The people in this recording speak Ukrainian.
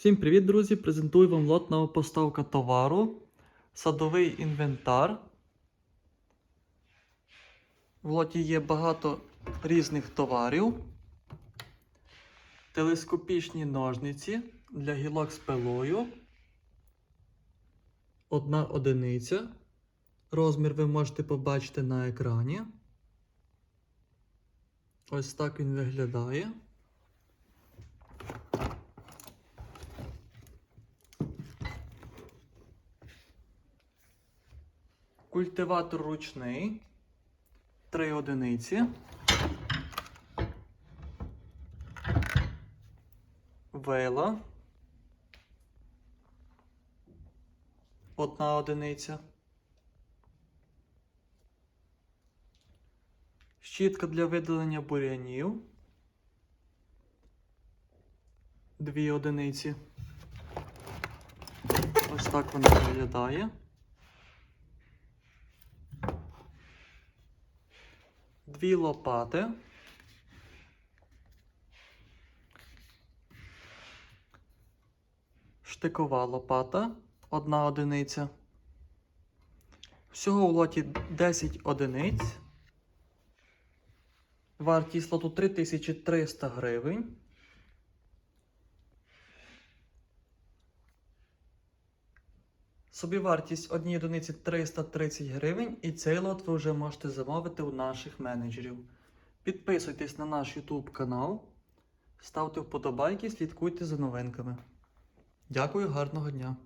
Всім привіт, друзі! Презентую вам лот нова поставка товару. Садовий інвентар. В лоті є багато різних товарів. Телескопічні ножниці для гілок з пилою. Одна одиниця. Розмір ви можете побачити на екрані. Ось так він виглядає. Культиватор ручний. Три одиниці. Вейла. Одна одиниця. Щітка для видалення бур'янів. Дві одиниці. Ось так вона виглядає. Дві лопати. Штикова лопата. Одна одиниця. Всього у лоті 10 одиниць. Вартість лоту 3300 гривень. Собівартість однієї одиниці 330 гривень, і цей лот ви вже можете замовити у наших менеджерів. Підписуйтесь на наш YouTube канал, ставте вподобайки, слідкуйте за новинками. Дякую, гарного дня!